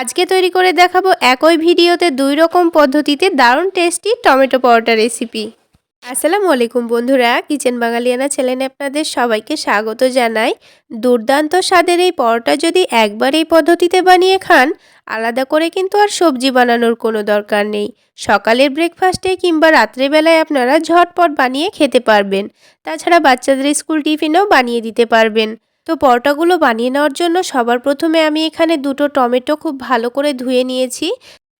আজকে তৈরি করে দেখাবো একই ভিডিওতে দুই রকম পদ্ধতিতে দারুণ টেস্টি টমেটো পরোটা রেসিপি। আসসালামু আলাইকুম বন্ধুরা, কিচেন বাঙালিয়ানা চ্যানেলে আপনাদের সবাইকে স্বাগত জানাই। দুর্দান্ত স্বাদের এই পরোটা যদি একবার এই পদ্ধতিতে বানিয়ে খান, আলাদা করে কিন্তু আর সবজি বানানোর কোনো দরকার নেই। সকালের ব্রেকফাস্টে কিংবা রাত্রেবেলায় আপনারা ঝটপট বানিয়ে খেতে পারবেন। তাছাড়া বাচ্চাদের স্কুল টিফিনেও বানিয়ে দিতে পারবেন। তো পরোটাগুলো বানিয়ে নেওয়ার জন্য সবার প্রথমে আমি এখানে দুটো টমেটো খুব ভালো করে ধুয়ে নিয়েছি।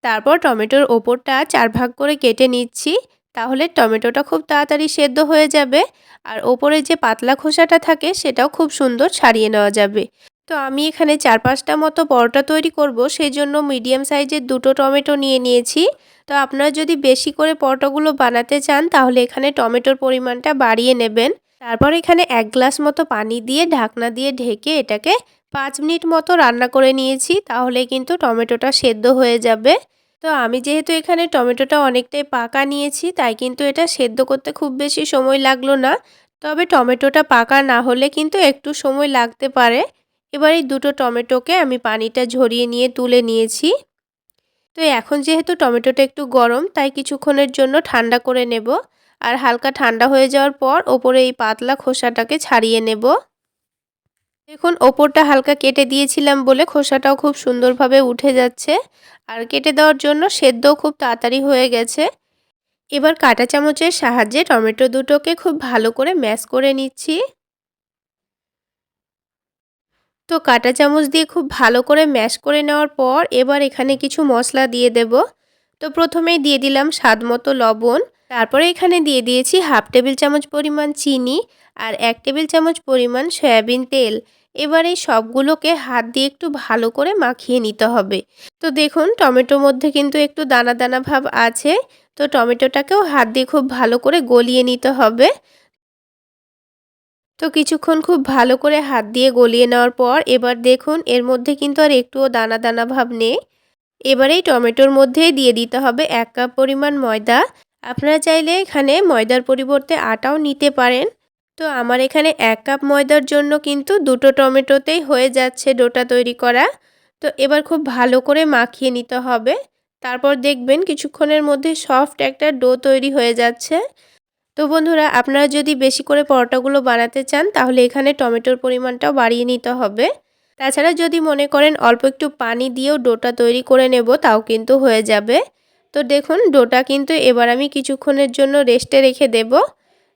তারপর টমেটোর ওপরটা চার ভাগ করে কেটে নিচ্ছি। তাহলে টমেটোটা খুব তাড়াতাড়ি সেদ্ধ হয়ে যাবে আর ওপরে যে পাতলা খোসাটা থাকে সেটাও খুব সুন্দর ছাড়িয়ে নেওয়া যাবে। তো আমি এখানে চার পাঁচটা মতো পরোটা তৈরি করব, সেই জন্য মিডিয়াম সাইজের দুটো টমেটো নিয়ে নিয়েছি। তো আপনারা যদি বেশি করে পরোটাগুলো বানাতে চান তাহলে এখানে টমেটোর পরিমাণটা বাড়িয়ে নেবেন। তারপর এখানে এক গ্লাস মতো পানি দিয়ে ঢাকনা দিয়ে ঢেকে এটাকে পাঁচ মিনিট মতো রান্না করে নিয়েছি, তাহলে কিন্তু টমেটোটা সেদ্ধ হয়ে যাবে। তো আমি যেহেতু এখানে টমেটোটা অনেকটাই পাকা নিয়েছি, তাই কিন্তু এটা সেদ্ধ করতে খুব বেশি সময় লাগল না। তবে টমেটোটা পাকা না হলে কিন্তু একটু সময় লাগতে পারে। এবার এই দুটো টমেটোকে আমি পানিটা ঝরিয়ে নিয়ে তুলে নিয়েছি। তো এখন যেহেতু টমেটোটা একটু গরম, তাই কিছুক্ষণের জন্য ঠান্ডা করে নেব। আর হালকা ঠান্ডা হয়ে যাওয়ার পর ওপরে এই পাতলা খোসাটাকে ছাড়িয়ে নেব। দেখুন, ওপরটা হালকা কেটে দিয়েছিলাম বলে খোসাটাও খুব সুন্দরভাবে উঠে যাচ্ছে। আর কেটে দেওয়ার জন্য সেদ্ধও খুব তাড়াতাড়ি হয়ে গেছে। এবার কাটা চামচের সাহায্যে টমেটো দুটোকে খুব ভালো করে ম্যাশ করে নিচ্ছি। তো কাটা চামচ দিয়ে খুব ভালো করে ম্যাশ করে নেওয়ার পর এবার এখানে কিছু মশলা দিয়ে দেব। তো প্রথমেই দিয়ে দিলাম স্বাদ মতো লবণ। তারপরে এখানে দিয়ে দিয়েছি হাফ টেবিল চামচ পরিমাণ চিনি আর এক টেবিল চামচ পরিমাণ সয়াবিন তেল। এবার এই সবগুলোকে হাত দিয়ে একটু ভালো করে মাখিয়ে নিতে হবে। তো দেখুন, টমেটোর মধ্যে কিন্তু একটু দানা দানা ভাব আছে। তো টমেটোটাকেও হাত দিয়ে খুব ভালো করে গলিয়ে নিতে হবে। তো কিছুক্ষণ খুব ভালো করে হাত দিয়ে গলিয়ে নেওয়ার পর এবার দেখুন, এর মধ্যে কিন্তু আর একটুও দানা দানা ভাব নেই। এবার এই টমেটোর মধ্যেই দিয়ে দিতে হবে এক কাপ পরিমাণ ময়দা। আপনারা চাইলে এখানে ময়দার পরিবর্তে আটাও নিতে পারেন। তো আমার এখানে এক কাপ ময়দার জন্য কিন্তু দুটো টমেটোতেই হয়ে যাচ্ছে ডোটা তৈরি করা। তো এবার খুব ভালো করে মাখিয়ে নিতে হবে। তারপর দেখবেন কিছুক্ষণের মধ্যে সফট একটা ডো তৈরি হয়ে যাচ্ছে। তো বন্ধুরা, আপনারা যদি বেশি করে পরোটাগুলো বানাতে চান, তাহলে এখানে টমেটোর পরিমাণটাও বাড়িয়ে নিতে হবে। তাছাড়া যদি মনে করেন অল্প একটু পানি দিয়েও ডোটা তৈরি করে নেব, তাও কিন্তু হয়ে যাবে। তো দেখুন, ডোটা কিন্তু এবার আমি কিছুক্ষণের জন্য রেস্টে রেখে দেব।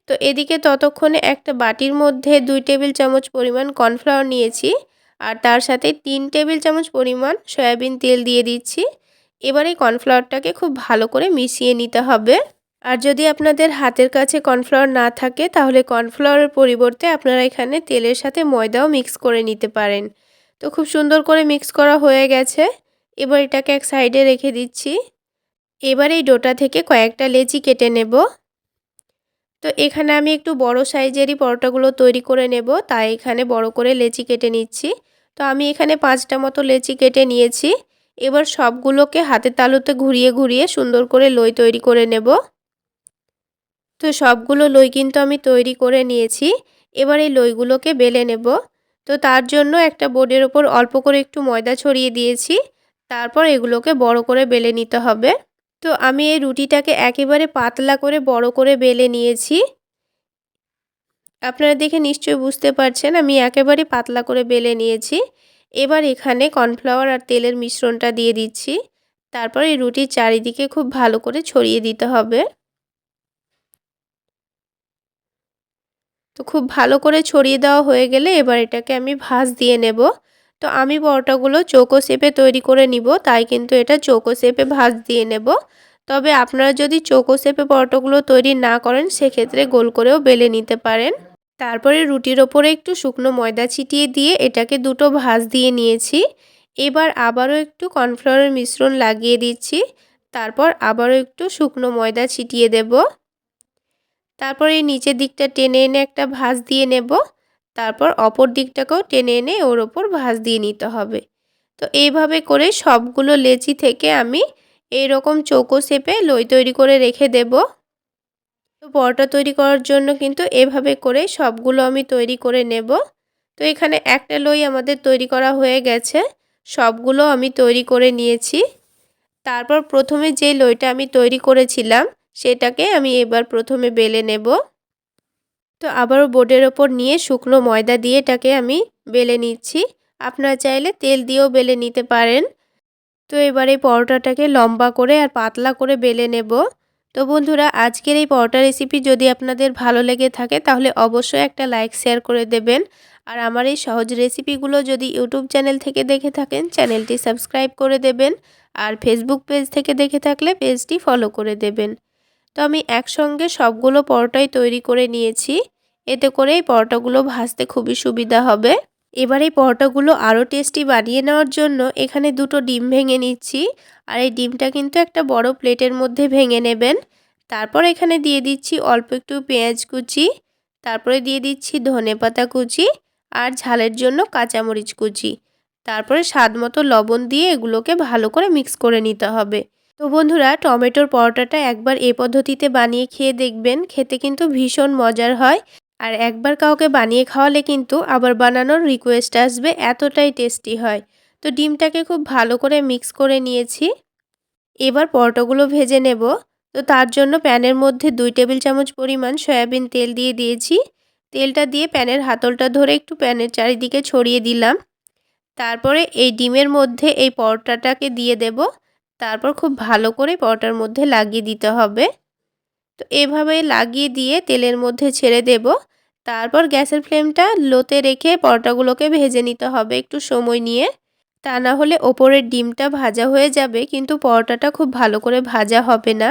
তো এদিকে ততক্ষণে একটা বাটির মধ্যে দুই টেবিল চামচ পরিমাণ কর্নফ্লাওয়ার নিয়েছি আর তার সাথে তিন টেবিল চামচ পরিমাণ সয়াবিন তেল দিয়ে দিচ্ছি। এবার এই কর্নফ্লাওয়ারটাকে খুব ভালো করে মিশিয়ে নিতে হবে। আর যদি আপনাদের হাতের কাছে কর্নফ্লাওয়ার না থাকে, তাহলে কর্নফ্লাওয়ারের পরিবর্তে আপনারা এখানে তেলের সাথে ময়দাও মিক্স করে নিতে পারেন। তো খুব সুন্দর করে মিক্স করা হয়ে গেছে। এবার এটাকে এক সাইডে রেখে দিচ্ছি। এবার এই ডোটা থেকে কয়েকটা লেচি কেটে নেব। তো এখানে আমি একটু বড় সাইজেরই পরোটাগুলো তৈরি করে নেব, তাই এখানে বড় করে লেচি কেটে নিচ্ছি। তো আমি এখানে পাঁচটা মতো লেচি কেটে নিয়েছি। এবার সবগুলোকে হাতের তালুতে ঘুরিয়ে ঘুরিয়ে সুন্দর করে লই তৈরি করে নেব। তো সবগুলো লই কিন্তু আমি তৈরি করে নিয়েছি। এবার এই লইগুলোকে বেলে নেব। তো তার জন্য একটা বোর্ডের ওপর অল্প করে একটু ময়দা ছড়িয়ে দিয়েছি। তারপর এগুলোকে বড় করে বেলে নিতে হবে। তো আমি এই রুটিটাকে একেবারে পাতলা করে বড় করে বেলে নিয়েছি। আপনারা দেখে নিশ্চয়ই বুঝতে পারছেন, আমি একেবারে পাতলা করে বেলে নিয়েছি। এবার এখানে কর্নফ্লাওয়ার আর তেলের মিশ্রণটা দিয়ে দিচ্ছি। তারপর এই রুটির চারিদিকে খুব ভালো করে ছড়িয়ে দিতে হবে। তো খুব ভালো করে ছড়িয়ে দেওয়া হয়ে গেলে এবার এটাকে আমি ভাজ দিয়ে নেব। তো আমি পরোটাগুলো চৌকো শেপে তৈরি করে নিব, তাই কিন্তু এটা চৌকো শেপে ভাজ দিয়ে নেব। তবে আপনারা যদি চৌকো শেপে পরোটাগুলো তৈরি না করেন, সেক্ষেত্রে গোল করেও বেলে নিতে পারেন। তারপরে রুটির ওপরে একটু শুকনো ময়দা ছিটিয়ে দিয়ে এটাকে দুটো ভাজ দিয়ে নিয়েছি। এবার আবারও একটু কর্নফ্লাওয়ারের মিশ্রণ লাগিয়ে দিচ্ছি। তারপর আবারও একটু শুকনো ময়দা ছিটিয়ে দেব। তারপর এই নিচের দিকটা টেনে এনে একটা ভাজ দিয়ে নেব। তারপর অপর দিকটাকেও টেনে এনে ওর ওপর ভাজ দিয়ে নিতে হবে। তো এইভাবে করে সবগুলো লেচি থেকে আমি এই রকম চৌকো শেপে লই তৈরি করে রেখে দেব। তো পরোটা তৈরি করার জন্য কিন্তু এভাবে করে সবগুলো আমি তৈরি করে নেব। তো এখানে একটা লই আমাদের তৈরি করা হয়ে গেছে। সবগুলো আমি তৈরি করে নিয়েছি। তারপর প্রথমে যে লইটা আমি তৈরি করেছিলাম, সেটাকে আমি এবার প্রথমে বেলে নেব। তো আবারও বোর্ডের ওপর নিয়ে শুকনো ময়দা দিয়ে এটাকে আমি বেলে নিচ্ছি। আপনারা চাইলে তেল দিয়েও বেলে নিতে পারেন। তো এবার এই পরোটাটাকে লম্বা করে আর পাতলা করে বেলে নেব। তো বন্ধুরা, আজকের এই পরোটা রেসিপি যদি আপনাদের ভালো লেগে থাকে, তাহলে অবশ্যই একটা লাইক শেয়ার করে দেবেন। আর আমার এই সহজ রেসিপিগুলো যদি ইউটিউব চ্যানেল থেকে দেখে থাকেন, চ্যানেলটি সাবস্ক্রাইব করে দেবেন। আর ফেসবুক পেজ থেকে দেখে থাকলে পেজটি ফলো করে দেবেন। তো আমি একসঙ্গে সবগুলো পরোটাই তৈরি করে নিয়েছি। এতে করে এই পরোটাগুলো ভাজতে খুবই সুবিধা হবে। এবার এই পরোটাগুলো আরও টেস্টি বানিয়ে নেওয়ার জন্য এখানে দুটো ডিম ভেঙে নিচ্ছি। আর এই ডিমটা কিন্তু একটা বড় প্লেটের মধ্যে ভেঙে নেবেন। তারপর এখানে দিয়ে দিচ্ছি অল্প একটু পেঁয়াজ কুচি, তারপরে দিয়ে দিচ্ছি ধনে পাতা কুচি আর ঝালের জন্য কাঁচামরিচ কুচি। তারপরে স্বাদ মতো লবণ দিয়ে এগুলোকে ভালো করে মিক্স করে নিতে হবে। তো বন্ধুরা, টমেটোর পরোটাটা একবার এ পদ্ধতিতে বানিয়ে খেয়ে দেখবেন, খেতে কিন্তু ভীষণ মজার হয়। আর একবার কাউকে বানিয়ে খাওয়ালে কিন্তু আবার বানানোর রিকোয়েস্ট আসবে, এতটাই টেস্টি হয়। তো ডিমটাকে খুব ভালো করে মিক্স করে নিয়েছি। এবার পরোটাগুলো ভেজে নেব। তো তার জন্য প্যানের মধ্যে দুই টেবিল চামচ পরিমাণ সয়াবিন তেল দিয়ে দিয়েছি। তেলটা দিয়ে প্যানের হাতলটা ধরে একটু প্যানের চারিদিকে ছড়িয়ে দিলাম। তারপরে এই ডিমের মধ্যে এই পরোটাটাকে দিয়ে দেব। তারপর খুব ভালো করে পরোটার মধ্যে লাগিয়ে দিতে হবে। তো এভাবে লাগিয়ে দিয়ে তেলের মধ্যে ছেড়ে দেব। তারপর গ্যাসের ফ্লেমটা লোতে রেখে পরোটাগুলোকে ভেজে নিতে হবে একটু সময় নিয়ে। তা না হলে ওপরের ডিমটা ভাজা হয়ে যাবে, কিন্তু পরোটাটা খুব ভালো করে ভাজা হবে না।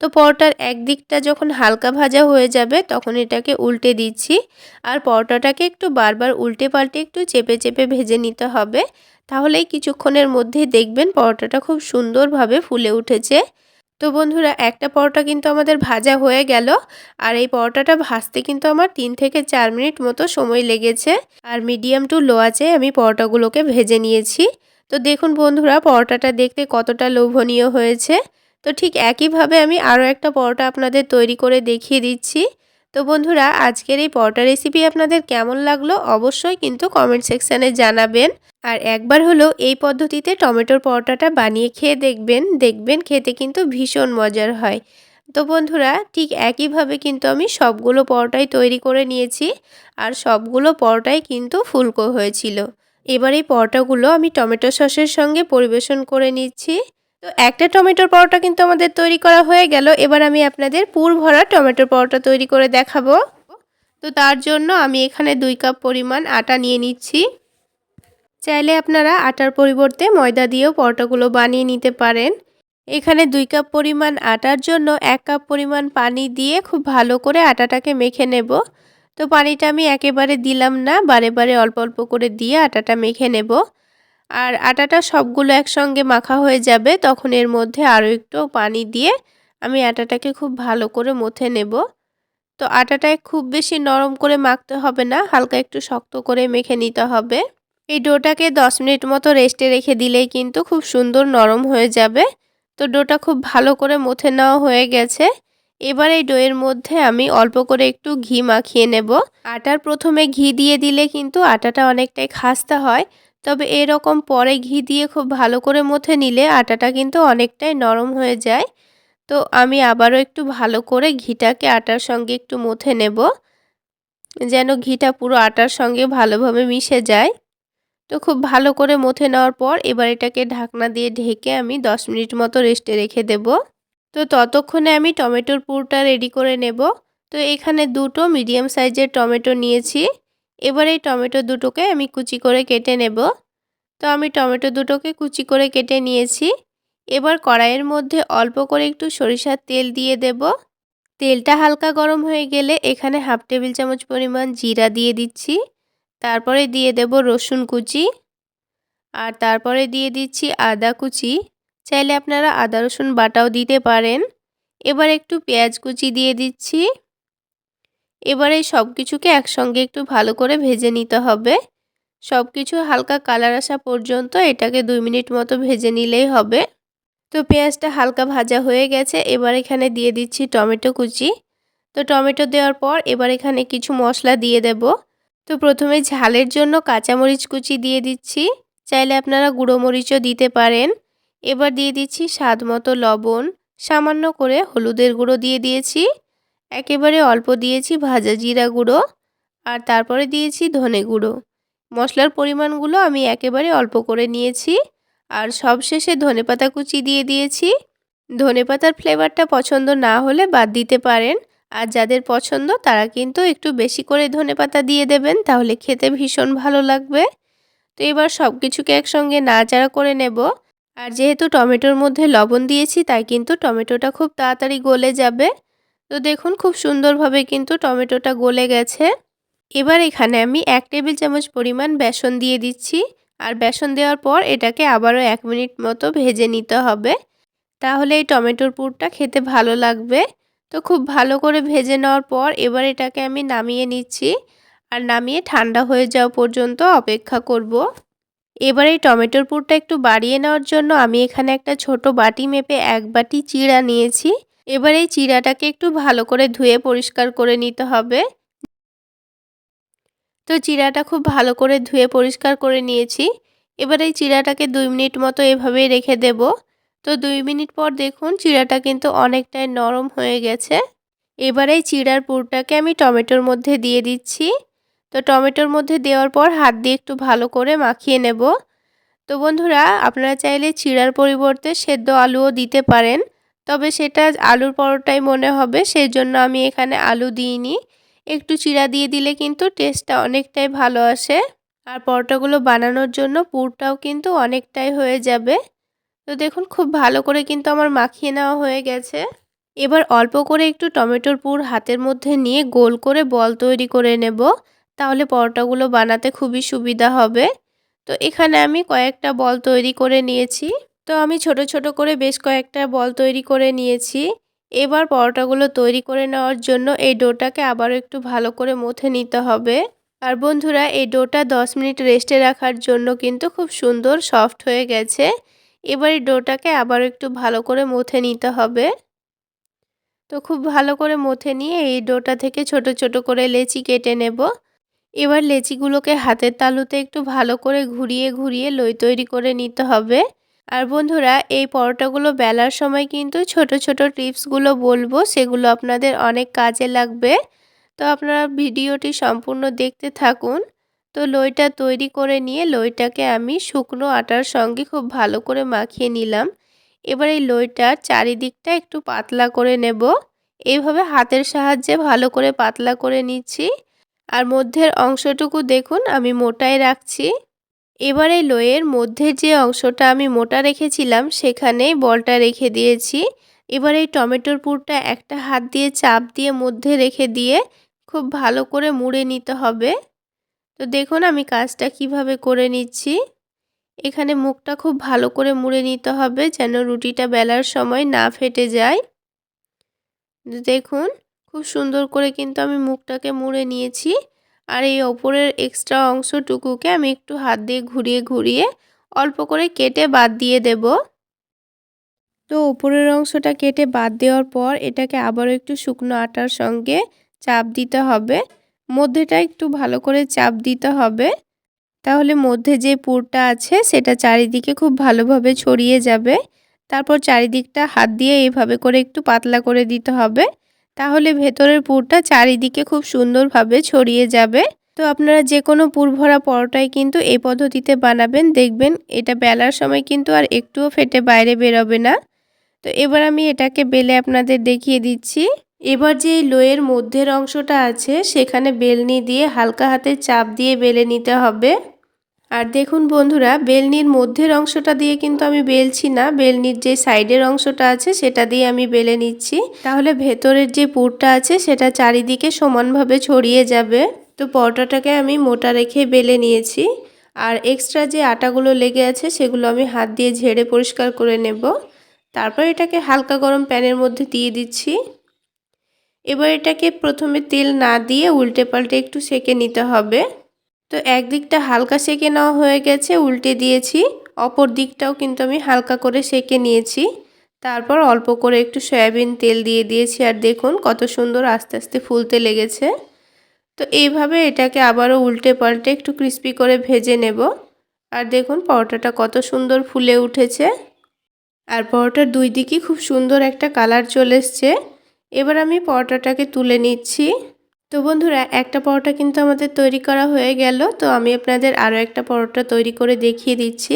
তো পরোটার একদিকটা যখন হালকা ভাজা হয়ে যাবে, তখন এটাকে উল্টে দিচ্ছি। আর পরোটাটাকে একটু বারবার উল্টে পাল্টে একটু চেপে চেপে ভেজে নিতে হবে। তাহলেই কিছুক্ষণের মধ্যেই দেখবেন পরোটাটা খুব সুন্দরভাবে ফুলে উঠেছে। তো বন্ধুরা, একটা পরোটা কিন্তু আমাদের ভাজা হয়ে গেল আর এই পরোটাটা ভাজতে কিন্তু আমার তিন থেকে চার মিনিট মতো সময় লেগেছে আর মিডিয়াম টু লো আছে আমি পরোটাগুলোকে ভেজে নিয়েছি। তো দেখুন বন্ধুরা, পরোটাটা দেখতে কতটা লোভনীয় হয়েছে। তো ঠিক একইভাবে আমি আরও একটা পরোটা আপনাদের তৈরি করে দেখিয়ে দিচ্ছি। তো বন্ধুরা, আজকের এই পরোটা রেসিপি আপনাদের কেমন লাগল অবশ্যই কিন্তু কমেন্ট সেকশানে জানাবেন। আর একবার হলেও এই পদ্ধতিতে টমেটোর পরোটাটা বানিয়ে খেয়ে দেখবেন। দেখবেন খেতে কিন্তু ভীষণ মজার হয়। তো বন্ধুরা, ঠিক একইভাবে কিন্তু আমি সবগুলো পরোটাই তৈরি করে নিয়েছি। আর সবগুলো পরোটাই কিন্তু ফুলকো হয়েছিল। এবার এই পরোটাগুলো আমি টমেটো সসের সঙ্গে পরিবেশন করে নিচ্ছি। তো একটা টমেটোর পরোটা কিন্তু আমাদের তৈরি করা হয়ে গেল। এবার আমি আপনাদের পুর ভরা টমেটোর পরোটা তৈরি করে দেখাবো। তো তার জন্য আমি এখানে দুই কাপ পরিমাণ আটা নিয়ে নিচ্ছি। চাইলে আপনারা আটার পরিবর্তে ময়দা দিয়েও পরোটাগুলো বানিয়ে নিতে পারেন। এখানে দুই কাপ পরিমাণ আটার জন্য এক কাপ পরিমাণ পানি দিয়ে খুব ভালো করে আটাটাকে মেখে নেব। তো পানিটা আমি একেবারে দিলাম না, বারে বারে অল্প অল্প করে দিয়ে আটাটা মেখে নেব। আর আটাটা সবগুলো একসঙ্গে মাখা হয়ে যাবে, তখন এর মধ্যে আরও একটু পানি দিয়ে আমি আটাটাকে খুব ভালো করে মথে নেব। তো আটাটায় খুব বেশি নরম করে মাখতে হবে না, হালকা একটু শক্ত করে মেখে নিতে হবে। এই ডোটাকে দশ মিনিট মতো রেস্টে রেখে দিলেই কিন্তু খুব সুন্দর নরম হয়ে যাবে। তো ডোটা খুব ভালো করে মথে নেওয়া হয়ে গেছে। এবার এই ডোয়ের মধ্যে আমি অল্প করে একটু ঘি মাখিয়ে নেব। আটার প্রথমে ঘি দিয়ে দিলে কিন্তু আটাটা অনেকটাই খাস্তা হয়। তবে এরকম পরে ঘি দিয়ে খুব ভালো করে মথে নিলে আটাটা কিন্তু অনেকটাই নরম হয়ে যায়। তো আমি আবারও একটু ভালো করে ঘিটাকে আটার সঙ্গে একটু মথে নেব, যেন ঘিটা পুরো আটার সঙ্গে ভালোভাবে মিশে যায়। তো খুব ভালো করে মথে নেওয়ার পর এবার এটাকে ঢাকনা দিয়ে ঢেকে আমি দশ মিনিট মতো রেস্টে রেখে দেব। তো ততক্ষণে আমি টমেটোর পুরটা রেডি করে নেব। তো এখানে দুটো মিডিয়াম সাইজের টমেটো নিয়েছি। এবার এই টমেটো দুটোকে আমি কুচি করে কেটে নেব। তো আমি টমেটো দুটোকে কুচি করে কেটে নিয়েছি। এবার কড়াইয়ের মধ্যে অল্প করে একটু সরিষার তেল দিয়ে দেব। তেলটা হালকা গরম হয়ে গেলে এখানে হাফ টেবিল চামচ পরিমাণ জিরা দিয়ে দিচ্ছি। তারপরে দিয়ে দেব রসুন কুচি। আর তারপরে দিয়ে দিচ্ছি আদা কুচি। চাইলে আপনারা আদা রসুন বাটাও দিতে পারেন। এবার একটু পেঁয়াজ কুচি দিয়ে দিচ্ছি। এবারে সব কিছুকে একসঙ্গে একটু ভালো করে ভেজে নিতে হবে। সব কিছু হালকা কালার আসা পর্যন্ত এটাকে দুই মিনিট মতো ভেজে নিলেই হবে। তো পেঁয়াজটা হালকা ভাজা হয়ে গেছে, এবার এখানে দিয়ে দিচ্ছি টমেটো কুচি। তো টমেটো দেওয়ার পর এবার এখানে কিছু মশলা দিয়ে দেব। তো প্রথমে ঝালের জন্য কাঁচামরিচ কুচি দিয়ে দিচ্ছি। চাইলে আপনারা গুঁড়ো মরিচও দিতে পারেন। এবার দিয়ে দিচ্ছি স্বাদ মতো লবণ। সামান্য করে হলুদের গুঁড়ো দিয়ে দিয়েছি। একেবারে অল্প দিয়েছি ভাজা জিরা গুঁড়ো আর তারপরে দিয়েছি ধনে গুঁড়ো। মশলার পরিমাণগুলো আমি একেবারে অল্প করে নিয়েছি আর সবশেষে ধনেপাতা কুচি দিয়ে দিয়েছি। ধনেপাতার ফ্লেভারটা পছন্দ না হলে বাদ দিতে পারেন আর যাদের পছন্দ তারা কিন্তু একটু বেশি করে ধনেপাতা দিয়ে দেবেন তাহলে খেতে ভীষণ ভালো লাগবে। তো এবার সব কিছুকে একসঙ্গে নাড়াচাড়া করে নেব আর যেহেতু টমেটোর মধ্যে লবণ দিয়েছি তাই কিন্তু টমেটোটা খুব তাড়াতাড়ি গলে যাবে। তো দেখুন খুব সুন্দরভাবে কিন্তু টমেটোটা গলে গেছে। এবার এখানে আমি এক টেবিল চামচ পরিমাণ বেসন দিয়ে দিচ্ছি। আর বেসন দেওয়ার পর এটাকে আবারও এক মিনিট মতো ভেজে নিতে হবে। তাহলে এই টমেটোর পুরটা খেতে ভালো লাগবে। তো খুব ভালো করে ভেজে নেওয়ার পর এবার এটাকে আমি নামিয়ে নিচ্ছি। আর নামিয়ে ঠান্ডা হয়ে যাওয়া পর্যন্ত অপেক্ষা করব। এবার এই টমেটোর পুরটা একটু বাড়িয়ে নেওয়ার জন্য আমি এখানে একটা ছোট বাটি মেপে এক বাটি চিড়া নিয়েছি। এবার এই চিড়াটাকে একটু ভালো করে ধুয়ে পরিষ্কার করে নিতে হবে। তো চিড়াটা খুব ভালো করে ধুয়ে পরিষ্কার করে নিয়েছি। এবার এই চিড়াটাকে দুই মিনিট মতো এভাবেই রেখে দেব। তো দুই মিনিট পর দেখুন চিড়াটা কিন্তু অনেকটাই নরম হয়ে গেছে। এবার এই চিড়ার পুরটাকে আমি টমেটোর মধ্যে দিয়ে দিচ্ছি। তো টমেটোর মধ্যে দেওয়ার পর হাত দিয়ে একটু ভালো করে মাখিয়ে নেব। তো বন্ধুরা, আপনারা চাইলে চিড়ার পরিবর্তে সেদ্ধ আলুও দিতে পারেন। তবে সেটা আলুর পরোটাই মনে হবে সেই জন্য আমি এখানে আলু দিইনি। একটু চিড়া দিয়ে দিলে কিন্তু টেস্টটা অনেকটাই ভালো আসে। আর পরোটাগুলো বানানোর জন্য পুরটাও কিন্তু অনেকটাই হয়ে যাবে। তো দেখুন, খুব ভালো করে কিন্তু আমার মাখিয়ে নেওয়া হয়ে গেছে। এবার অল্প করে একটু টমেটোর পুর হাতের মধ্যে নিয়ে গোল করে বল তৈরি করে নেব, তাহলে পরোটাগুলো বানাতে খুবই সুবিধা হবে। তো এখানে আমি কয়েকটা বল তৈরি করে নিয়েছি। তো আমি ছোট ছোট করে বেশ কয়েকটা বল তৈরি করে নিয়েছি। এবার পরোটাগুলো তৈরি করে নেওয়ার জন্য এই ডোটাকে আবারও একটু ভালো করে মথে নিতে হবে। আর বন্ধুরা, এই ডোটা 10 মিনিট রেস্টে রাখার জন্য কিন্তু খুব সুন্দর, সফট হয়ে গেছে। এবার এই ডোটাকে আবারও একটু ভালো করে মথে নিতে হবে। তো খুব ভালো করে মথে নিয়ে এই ডোটা থেকে ছোট ছোট করে লেচি কেটে নেব। এবার লেচিগুলোকে হাতের তালুতে একটু ভালো করে ঘুরিয়ে ঘুরিয়ে লই তৈরি করে নিতে হবে। আর বন্ধুরা, এই পরোটাগুলো বেলার সময় কিন্তু ছোট ছোট টিপসগুলো বলব, সেগুলো আপনাদের অনেক কাজে লাগবে। তো আপনারা ভিডিওটি সম্পূর্ণ দেখতে থাকুন। তো লইটা তৈরি করে নিয়ে লইটাকে আমি শুকনো আটার সঙ্গে খুব ভালো করে মাখিয়ে নিলাম। এবার এই লইটার চারিদিকটা একটু পাতলা করে নেব। এইভাবে হাতের সাহায্যে ভালো করে পাতলা করে নিচ্ছি। আর মধ্যের অংশটুকু দেখুন, আমি মোটাই রাখছি। এবার লোয়ের মধ্যে যে অংশটা আমি মোটা রেখেছিলাম, সেখানেই বলটা রেখে দিয়েছি। এবার এই টমেটোর পুরটা একটা হাত দিয়ে চাপ দিয়ে মধ্যে রেখে দিয়ে খুব ভালো করে মুড়ে নিতে হবে। তো দেখুন আমি কাজটা কীভাবে করে নিচ্ছি। এখানে মুখটা খুব ভালো করে মুড়ে নিতে হবে যেন রুটিটা বেলার সময় না ফেটে যায়। দেখুন, খুব সুন্দর করে কিন্তু আমি মুখটাকে মুড়ে নিয়েছি। আর এই ওপরের এক্সট্রা অংশটুকুকে আমি একটু হাত দিয়ে ঘুরিয়ে ঘুরিয়ে অল্প করে কেটে বাদ দিয়ে দেব। তো ওপরের অংশটা কেটে বাদ দেওয়ার পর এটাকে আবারও একটু শুকনো আটার সঙ্গে চাপ দিতে হবে। মধ্যেটা একটু ভালো করে চাপ দিতে হবে। তাহলে মধ্যে যে পুরটা আছে সেটা চারিদিকে খুব ভালোভাবে ছড়িয়ে যাবে। তারপর চারিদিকটা হাত দিয়ে এইভাবে করে একটু পাতলা করে দিতে হবে। তাহলে ভেতরের পুরটা চারিদিকে খুব সুন্দরভাবে ছড়িয়ে যাবে। তো আপনারা যে কোনো পুর ভরা পরোটাই কিন্তু এই পদ্ধতিতে বানাবেন। দেখবেন এটা বেলার সময় কিন্তু আর একটুও ফেটে বাইরে বেরোবে না। তো এবার আমি এটাকে বেলে আপনাদের দেখিয়ে দিচ্ছি। এবার যে লোয়ের মধ্যের অংশটা আছে, সেখানে বেলনি দিয়ে হালকা হাতে চাপ দিয়ে বেলে নিতে হবে। আর দেখুন বন্ধুরা, বেলনির মধ্যের অংশটা দিয়ে কিন্তু আমি বেলছি না। বেলনির যে সাইডের অংশটা আছে, সেটা দিয়ে আমি বেলে নিচ্ছি। তাহলে ভেতরের যে পুরটা আছে, সেটা চারিদিকে সমানভাবে ছড়িয়ে যাবে। তো পরোটাটাকে আমি মোটা রেখে বেলে নিয়েছি। আর এক্সট্রা যে আটাগুলো লেগে আছে, সেগুলো আমি হাত দিয়ে ঝেড়ে পরিষ্কার করে নেব। তারপর এটাকে হালকা গরম প্যানের মধ্যে দিয়ে দিচ্ছি। এবার এটাকে প্রথমে তেল না দিয়ে উল্টে পাল্টে একটু সেকে নিতে হবে। তো একদিকটা হালকা সেকে নেওয়া হয়ে গেছে, উল্টে দিয়েছি। অপর দিকটাও কিন্তু আমি হালকা করে সেকে নিয়েছি। তারপর অল্প করে একটু সয়াবিন তেল দিয়ে দিয়েছি আর দেখুন কত সুন্দর আস্তে আস্তে ফুলতে লেগেছে। তো এইভাবে এটাকে আবারও উল্টে পাল্টে একটু ক্রিস্পি করে ভেজে নেব। আর দেখুন পরোটাটা কত সুন্দর ফুলে উঠেছে। আর পরোটার দুই দিকই খুব সুন্দর একটা কালার চলে এসছে। এবার আমি পরোটাটাকে তুলে নিচ্ছি। তো বন্ধুরা, একটা পরোটা কিন্তু আমাদের তৈরি করা হয়ে গেল। তো আমি আপনাদের আরও একটা পরোটা তৈরি করে দেখিয়ে দিচ্ছি।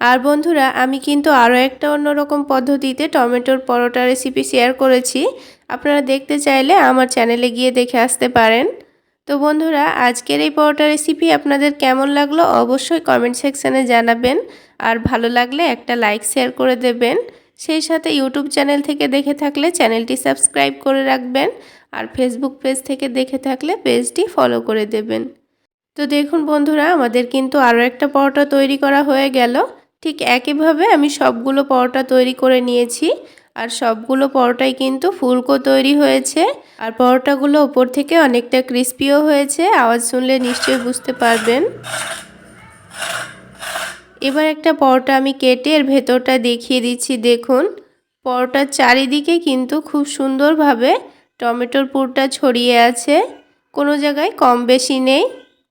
আর বন্ধুরা, আমি কিন্তু আরও একটা অন্যরকম পদ্ধতিতে টমেটোর পরোটা রেসিপি শেয়ার করেছি। আপনারা দেখতে চাইলে আমার চ্যানেলে গিয়ে দেখে আসতে পারেন। তো বন্ধুরা, আজকের এই পরোটা রেসিপি আপনাদের কেমন লাগল অবশ্যই কমেন্ট সেকশানে জানাবেন। আর ভালো লাগলে একটা লাইক শেয়ার করে দেবেন। সেই সাথে ইউটিউব চ্যানেল থেকে দেখে থাকলে চ্যানেলটি সাবস্ক্রাইব করে রাখবেন। আর ফেসবুক পেজ থেকে দেখে থাকলে পেজটি ফলো করে দেবেন। তো দেখুন বন্ধুরা, আমাদের কিন্তু আরও একটা পরোটা তৈরি করা হয়ে গেল। ঠিক একইভাবে আমি সবগুলো পরোটা তৈরি করে নিয়েছি। আর সবগুলো পরোটাই কিন্তু ফুলকো তৈরি হয়েছে। আর পরোটাগুলো ওপর থেকে অনেকটা ক্রিস্পিও হয়েছে। আওয়াজ শুনলে নিশ্চয়ই বুঝতে পারবেন। এবার একটা পরোটা আমি কেটে এর ভেতরটা দেখিয়ে দিচ্ছি। দেখুন, পরোটার চারিদিকে কিন্তু খুব সুন্দরভাবে টমেটোর পুরটা ছড়িয়ে আছে। কোনো জায়গায় কম বেশি নেই।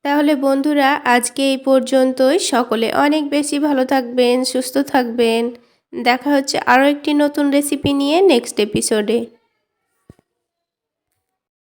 তাহলে বন্ধুরা, আজকে এই পর্যন্তই। সকলে অনেক বেশি ভালো থাকবেন, সুস্থ থাকবেন। দেখা হচ্ছে আরও একটি নতুন রেসিপি নিয়ে নেক্সট এপিসোডে